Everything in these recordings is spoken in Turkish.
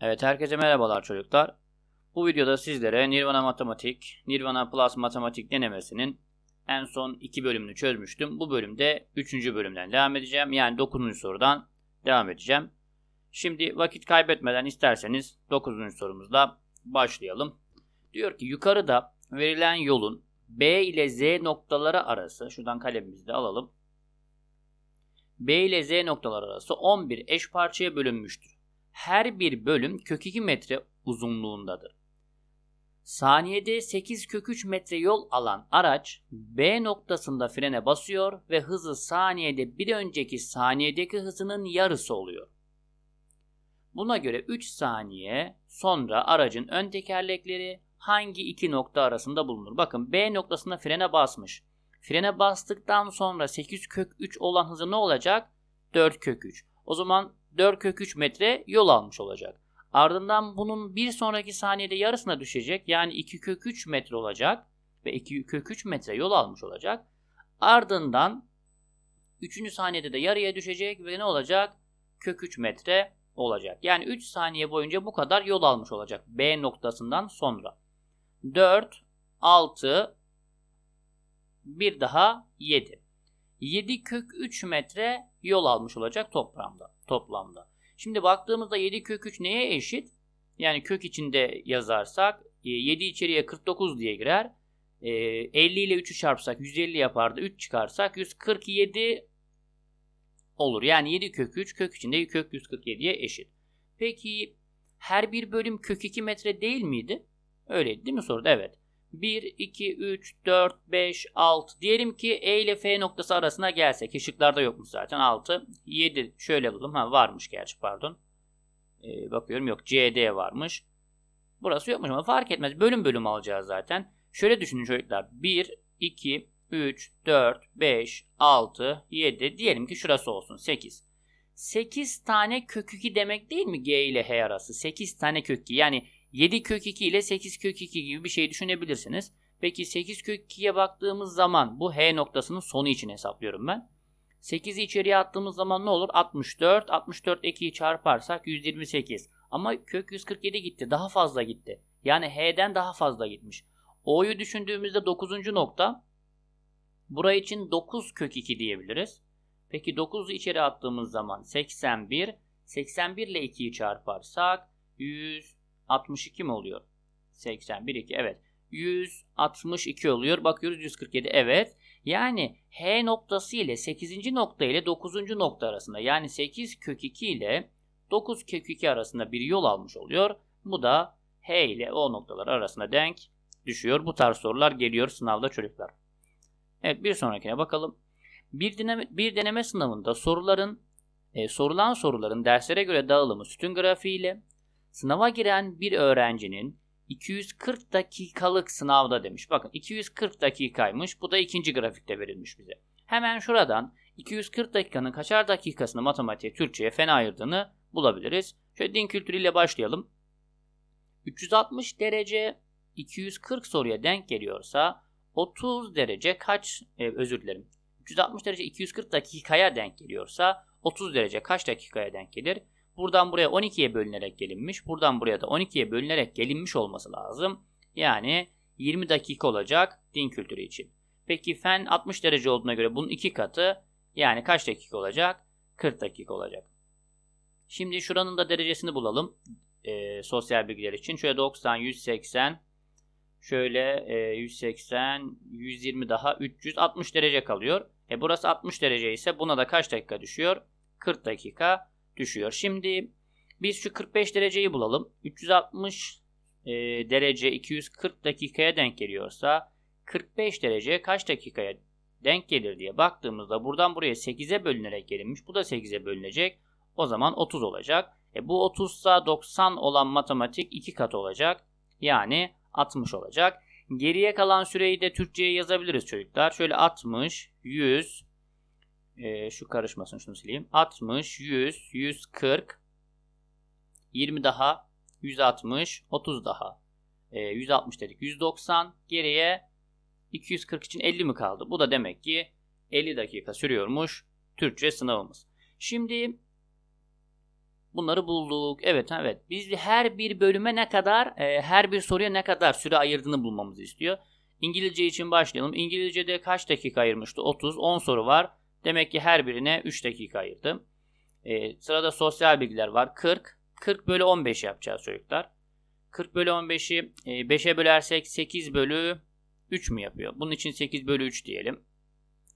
Evet herkese merhabalar çocuklar. Bu videoda sizlere Nirvana Matematik, Nirvana Plus Matematik denemesinin en son iki bölümünü çözmüştüm. Bu bölümde 3. bölümden devam edeceğim. Yani 9. sorudan devam edeceğim. Şimdi vakit kaybetmeden isterseniz 9. sorumuzla başlayalım. Diyor ki yukarıda verilen yolun B ile Z noktaları arası, şuradan kalemimizi de alalım. B ile Z noktaları arası 11 eş parçaya bölünmüştür her bir bölüm kök 2 metre uzunluğundadır. Saniyede 8 kök 3 metre yol alan araç B noktasında frene basıyor ve hızı saniyede bir önceki saniyedeki hızının yarısı oluyor. Buna göre 3 saniye sonra aracın ön tekerlekleri hangi iki nokta arasında bulunur? Bakın B noktasında frene basmış. Frene bastıktan sonra 8 kök 3 olan hızı ne olacak? 4 kök 3. O zaman 4 kök 3 metre yol almış olacak. Ardından bunun bir sonraki saniyede yarısına düşecek. Yani 2 kök 3 metre olacak. Ve 2 kök 3 metre yol almış olacak. Ardından 3. saniyede de yarıya düşecek ve ne olacak? Kök 3 metre olacak. Yani 3 saniye boyunca bu kadar yol almış olacak. B noktasından sonra. 4, 6, bir daha 7. 7 kök 3 metre yol almış olacak toplamda. Toplamda. Şimdi baktığımızda 7 kök 3 neye eşit? Yani kök içinde yazarsak 7 e, içeriye 49 diye girer. 50 e, ile 3'ü çarpsak 150 yapardı. 3 çıkarsak 147 olur. Yani 7 kök 3 kök içinde kök 147'ye eşit. Peki her bir bölüm kök 2 metre değil miydi? Öyleydi değil mi soruda? Evet. 1, 2, 3, 4, 5, 6. Diyelim ki E ile F noktası arasına gelsek. Işıklarda yokmuş zaten. 6, 7. Şöyle bulalım. Ha varmış gerçi pardon. Ee, bakıyorum yok. CD varmış. Burası yokmuş ama fark etmez. Bölüm bölüm alacağız zaten. Şöyle düşünün çocuklar. 1, 2, 3, 4, 5, 6, 7. Diyelim ki şurası olsun. 8. 8 tane kök 2 demek değil mi G ile H arası? 8 tane kök 2. Yani 7 kök 2 ile 8 kök 2 gibi bir şey düşünebilirsiniz. Peki 8 kök 2'ye baktığımız zaman bu H noktasının sonu için hesaplıyorum ben. 8'i içeriye attığımız zaman ne olur? 64. 64 2'yi çarparsak 128. Ama kök 147 gitti. Daha fazla gitti. Yani H'den daha fazla gitmiş. O'yu düşündüğümüzde 9. nokta. Burayı için 9 kök 2 diyebiliriz. Peki 9'u içeri attığımız zaman 81. 81 ile 2'yi çarparsak 100 62 mi oluyor? 81 2 evet. 162 oluyor. Bakıyoruz 147 evet. Yani H noktası ile 8. nokta ile 9. nokta arasında yani 8 kök 2 ile 9 kök 2 arasında bir yol almış oluyor. Bu da H ile O noktalar arasında denk düşüyor. Bu tarz sorular geliyor sınavda çocuklar. Evet bir sonrakine bakalım. Bir deneme, bir deneme sınavında soruların e, sorulan soruların derslere göre dağılımı sütun grafiği ile Sınava giren bir öğrencinin 240 dakikalık sınavda demiş. Bakın 240 dakikaymış. Bu da ikinci grafikte verilmiş bize. Hemen şuradan 240 dakikanın kaçar dakikasını matematiğe, Türkçe'ye fen ayırdığını bulabiliriz. Şöyle din kültürüyle başlayalım. 360 derece 240 soruya denk geliyorsa 30 derece kaç e, özür dilerim. 360 derece 240 dakikaya denk geliyorsa 30 derece kaç dakikaya denk gelir? Buradan buraya 12'ye bölünerek gelinmiş. Buradan buraya da 12'ye bölünerek gelinmiş olması lazım. Yani 20 dakika olacak din kültürü için. Peki fen 60 derece olduğuna göre bunun 2 katı yani kaç dakika olacak? 40 dakika olacak. Şimdi şuranın da derecesini bulalım. E, sosyal bilgiler için. Şöyle 90, 180, şöyle e, 180, 120 daha 360 derece kalıyor. E burası 60 derece ise buna da kaç dakika düşüyor? 40 dakika düşüyor. Şimdi biz şu 45 dereceyi bulalım. 360 e, derece 240 dakikaya denk geliyorsa 45 derece kaç dakikaya denk gelir diye baktığımızda buradan buraya 8'e bölünerek gelinmiş. Bu da 8'e bölünecek. O zaman 30 olacak. E bu 30 ise 90 olan matematik 2 kat olacak. Yani 60 olacak. Geriye kalan süreyi de Türkçe'ye yazabiliriz çocuklar. Şöyle 60, 100, e, şu karışmasın şunu sileyim. 60, 100, 140, 20 daha, 160, 30 daha. E, 160 dedik. 190 geriye 240 için 50 mi kaldı? Bu da demek ki 50 dakika sürüyormuş Türkçe sınavımız. Şimdi Bunları bulduk. Evet evet. Biz her bir bölüme ne kadar, e, her bir soruya ne kadar süre ayırdığını bulmamızı istiyor. İngilizce için başlayalım. İngilizce'de kaç dakika ayırmıştı? 30. 10 soru var. Demek ki her birine 3 dakika ayırdım. E, sırada sosyal bilgiler var. 40. 40 bölü 15 yapacağız çocuklar. 40 bölü 15'i e, 5'e bölersek 8 bölü 3 mü yapıyor? Bunun için 8 bölü 3 diyelim.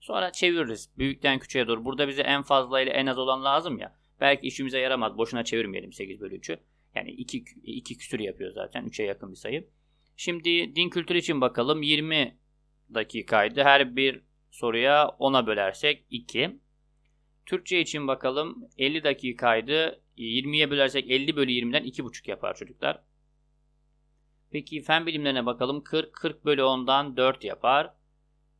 Sonra çeviririz. Büyükten küçüğe doğru. Burada bize en fazla ile en az olan lazım ya. Belki işimize yaramaz. Boşuna çevirmeyelim 8 bölü 3'ü. Yani 2, 2 küsür yapıyor zaten. 3'e yakın bir sayı. Şimdi din kültürü için bakalım. 20 dakikaydı. Her bir soruya 10'a bölersek 2. Türkçe için bakalım. 50 dakikaydı. 20'ye bölersek 50 bölü 20'den 2,5 yapar çocuklar. Peki fen bilimlerine bakalım. 40, 40 bölü 10'dan 4 yapar.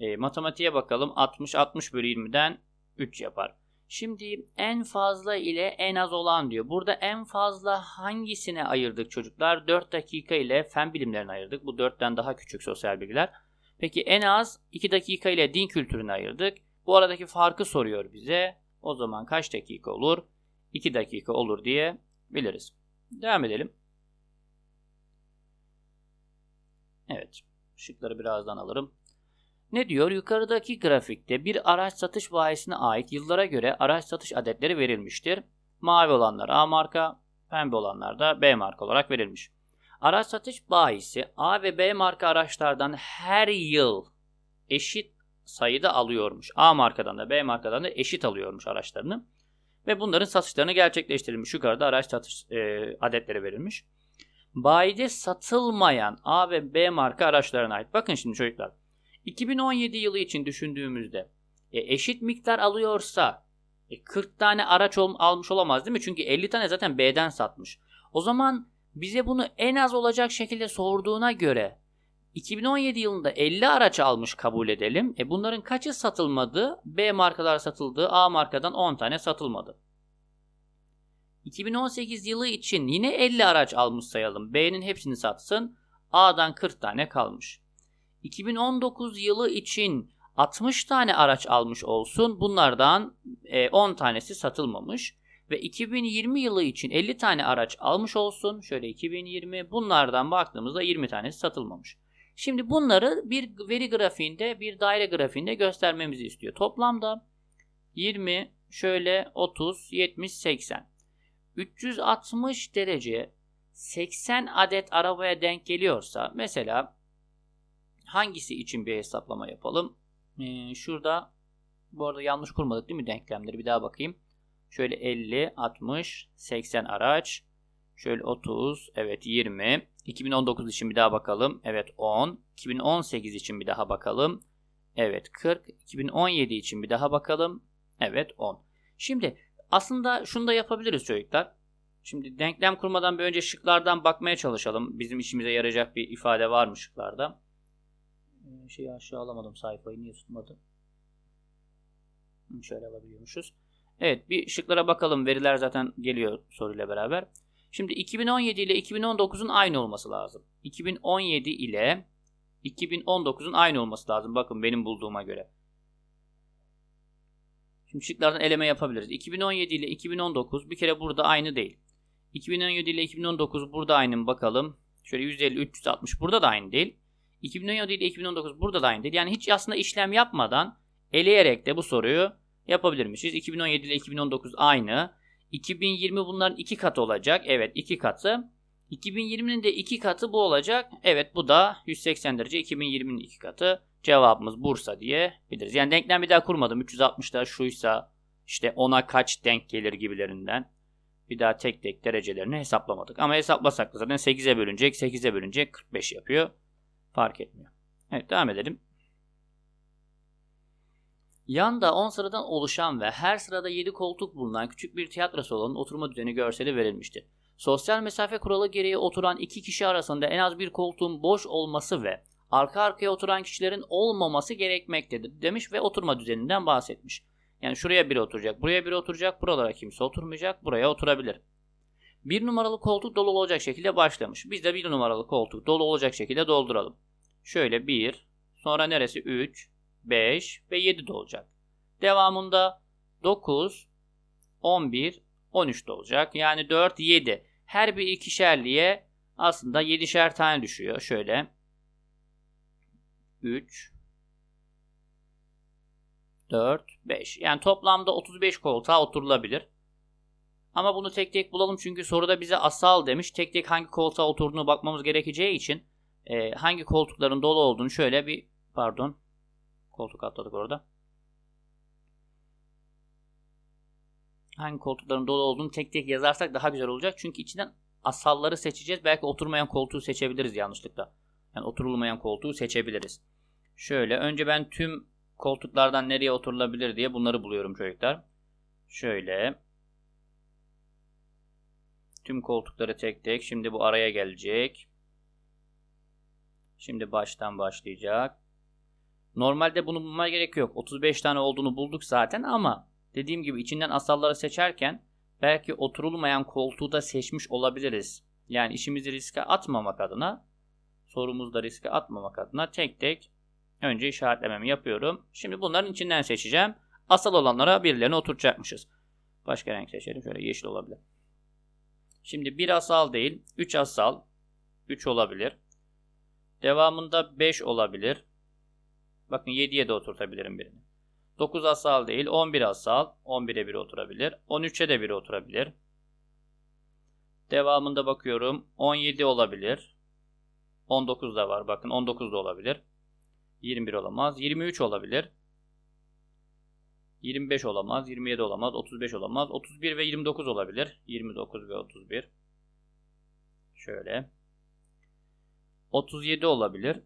E, matematiğe bakalım. 60, 60 bölü 20'den 3 yapar. Şimdi en fazla ile en az olan diyor. Burada en fazla hangisine ayırdık çocuklar? 4 dakika ile fen bilimlerine ayırdık. Bu 4'ten daha küçük sosyal bilgiler. Peki en az 2 dakika ile din kültürüne ayırdık. Bu aradaki farkı soruyor bize. O zaman kaç dakika olur? 2 dakika olur diye biliriz. Devam edelim. Evet. Şıkları birazdan alırım. Ne diyor? Yukarıdaki grafikte bir araç satış bayisine ait yıllara göre araç satış adetleri verilmiştir. Mavi olanlar A marka, pembe olanlar da B marka olarak verilmiş. Araç satış bayisi A ve B marka araçlardan her yıl eşit sayıda alıyormuş. A markadan da B markadan da eşit alıyormuş araçlarını. Ve bunların satışlarını gerçekleştirilmiş. Yukarıda araç satış e, adetleri verilmiş. Bayide satılmayan A ve B marka araçlarına ait. Bakın şimdi çocuklar. 2017 yılı için düşündüğümüzde e, eşit miktar alıyorsa e, 40 tane araç ol, almış olamaz değil mi? Çünkü 50 tane zaten B'den satmış. O zaman bize bunu en az olacak şekilde sorduğuna göre 2017 yılında 50 araç almış kabul edelim. E bunların kaçı satılmadı? B markalar satıldı. A markadan 10 tane satılmadı. 2018 yılı için yine 50 araç almış sayalım. B'nin hepsini satsın. A'dan 40 tane kalmış. 2019 yılı için 60 tane araç almış olsun. Bunlardan 10 e, tanesi satılmamış. Ve 2020 yılı için 50 tane araç almış olsun. Şöyle 2020 bunlardan baktığımızda 20 tanesi satılmamış. Şimdi bunları bir veri grafiğinde bir daire grafiğinde göstermemizi istiyor. Toplamda 20 şöyle 30 70 80 360 derece 80 adet arabaya denk geliyorsa mesela hangisi için bir hesaplama yapalım? Ee, şurada bu arada yanlış kurmadık değil mi denklemleri? Bir daha bakayım. Şöyle 50, 60, 80 araç. Şöyle 30, evet 20. 2019 için bir daha bakalım. Evet 10. 2018 için bir daha bakalım. Evet 40. 2017 için bir daha bakalım. Evet 10. Şimdi aslında şunu da yapabiliriz çocuklar. Şimdi denklem kurmadan bir önce şıklardan bakmaya çalışalım. Bizim işimize yarayacak bir ifade var mı şıklarda? Ee, şeyi aşağı alamadım sayfayı niye tutmadı? Şöyle alabiliyormuşuz. Evet bir şıklara bakalım. Veriler zaten geliyor soruyla beraber. Şimdi 2017 ile 2019'un aynı olması lazım. 2017 ile 2019'un aynı olması lazım. Bakın benim bulduğuma göre. Şimdi şıklardan eleme yapabiliriz. 2017 ile 2019 bir kere burada aynı değil. 2017 ile 2019 burada aynı mı bakalım. Şöyle 150 360 burada da aynı değil. 2017 ile 2019 burada da aynı değil. Yani hiç aslında işlem yapmadan eleyerek de bu soruyu yapabilirmişiz. 2017 ile 2019 aynı. 2020 bunların iki katı olacak. Evet iki katı. 2020'nin de iki katı bu olacak. Evet bu da 180 derece 2020'nin iki katı. Cevabımız Bursa diye biliriz. Yani denklem bir daha kurmadım. 360'da şuysa işte ona kaç denk gelir gibilerinden. Bir daha tek tek derecelerini hesaplamadık. Ama hesaplasak da zaten 8'e bölünecek. 8'e bölünecek 45 yapıyor. Fark etmiyor. Evet devam edelim. Yanda 10 sıradan oluşan ve her sırada 7 koltuk bulunan küçük bir tiyatro salonunun oturma düzeni görseli verilmiştir. Sosyal mesafe kuralı gereği oturan iki kişi arasında en az bir koltuğun boş olması ve arka arkaya oturan kişilerin olmaması gerekmektedir demiş ve oturma düzeninden bahsetmiş. Yani şuraya biri oturacak, buraya biri oturacak, buralara kimse oturmayacak, buraya oturabilir. Bir numaralı koltuk dolu olacak şekilde başlamış. Biz de bir numaralı koltuk dolu olacak şekilde dolduralım. Şöyle 1, sonra neresi 3, 5 ve 7 de olacak. Devamında 9, 11, 13 de olacak. Yani 4, 7. Her bir ikişerliğe aslında 7'şer tane düşüyor. Şöyle. 3, 4, 5. Yani toplamda 35 koltuğa oturulabilir. Ama bunu tek tek bulalım çünkü soruda bize asal demiş. Tek tek hangi koltuğa oturduğunu bakmamız gerekeceği için e, hangi koltukların dolu olduğunu şöyle bir pardon koltuk atladık orada. Hangi koltukların dolu olduğunu tek tek yazarsak daha güzel olacak. Çünkü içinden asalları seçeceğiz. Belki oturmayan koltuğu seçebiliriz yanlışlıkla. Yani oturulmayan koltuğu seçebiliriz. Şöyle önce ben tüm koltuklardan nereye oturulabilir diye bunları buluyorum çocuklar. Şöyle tüm koltukları tek tek şimdi bu araya gelecek. Şimdi baştan başlayacak. Normalde bunu bulmaya gerek yok. 35 tane olduğunu bulduk zaten ama dediğim gibi içinden asalları seçerken belki oturulmayan koltuğu da seçmiş olabiliriz. Yani işimizi riske atmamak adına sorumuzda riske atmamak adına tek tek önce işaretlememi yapıyorum. Şimdi bunların içinden seçeceğim. Asal olanlara birilerini oturtacakmışız. Başka renk seçelim. Şöyle yeşil olabilir. Şimdi bir asal değil, 3 asal. 3 olabilir. Devamında 5 olabilir. Bakın 7'ye de oturtabilirim birini. 9 asal değil, 11 asal. 11'e biri oturabilir. 13'e de biri oturabilir. Devamında bakıyorum. 17 olabilir. 19 da var. Bakın 19 da olabilir. 21 olamaz. 23 olabilir. 25 olamaz, 27 olamaz, 35 olamaz, 31 ve 29 olabilir. 29 ve 31. Şöyle. 37 olabilir.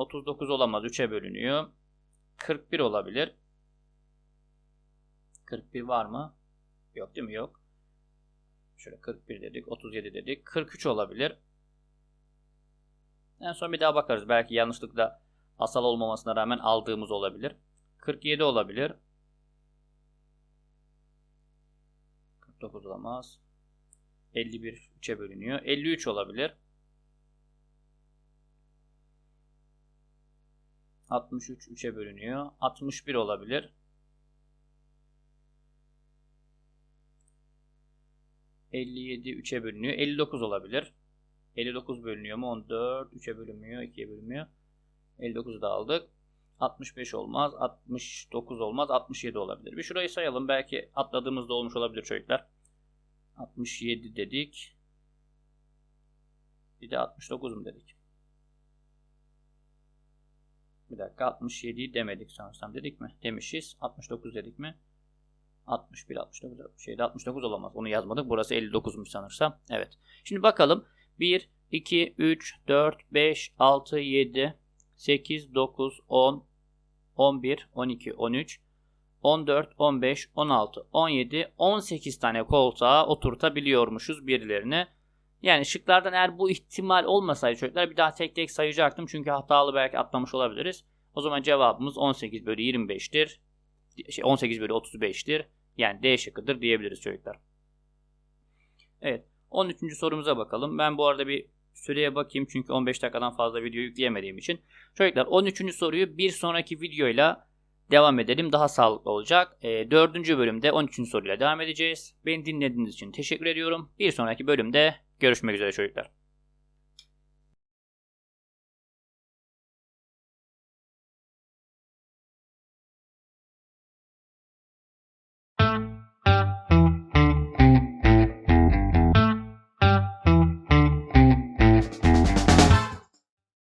39 olamaz, 3'e bölünüyor. 41 olabilir. 41 var mı? Yok değil mi? Yok. Şöyle 41 dedik, 37 dedik. 43 olabilir. En son bir daha bakarız. Belki yanlışlıkla asal olmamasına rağmen aldığımız olabilir. 47 olabilir. 49 olamaz. 51 3'e bölünüyor. 53 olabilir. 63 3'e bölünüyor. 61 olabilir. 57 3'e bölünüyor. 59 olabilir. 59 bölünüyor mu? 14 3'e bölünmüyor. 2'ye bölünmüyor. 59'u da aldık. 65 olmaz. 69 olmaz. 67 olabilir. Bir şurayı sayalım. Belki atladığımızda olmuş olabilir çocuklar. 67 dedik. Bir de 69 mu dedik? Bir dakika 67'yi demedik sanırsam dedik mi? Demişiz. 69 dedik mi? 61, 69, şeyde 69 olamaz. Onu yazmadık. Burası 59'muş sanırsam. Evet. Şimdi bakalım. 1, 2, 3, 4, 5, 6, 7, 8, 9, 10, 11, 12, 13, 14, 15, 16, 17, 18 tane koltuğa oturtabiliyormuşuz birilerini. Yani şıklardan eğer bu ihtimal olmasaydı çocuklar bir daha tek tek sayacaktım. Çünkü hatalı belki atlamış olabiliriz. O zaman cevabımız 18 bölü 25'tir. Şey 18 bölü 35'tir. Yani D şıkkıdır diyebiliriz çocuklar. Evet. 13. sorumuza bakalım. Ben bu arada bir süreye bakayım çünkü 15 dakikadan fazla video yükleyemediğim için. Çocuklar 13. soruyu bir sonraki videoyla devam edelim. Daha sağlıklı olacak. E, 4. bölümde 13. soruyla devam edeceğiz. Beni dinlediğiniz için teşekkür ediyorum. Bir sonraki bölümde görüşmek üzere çocuklar.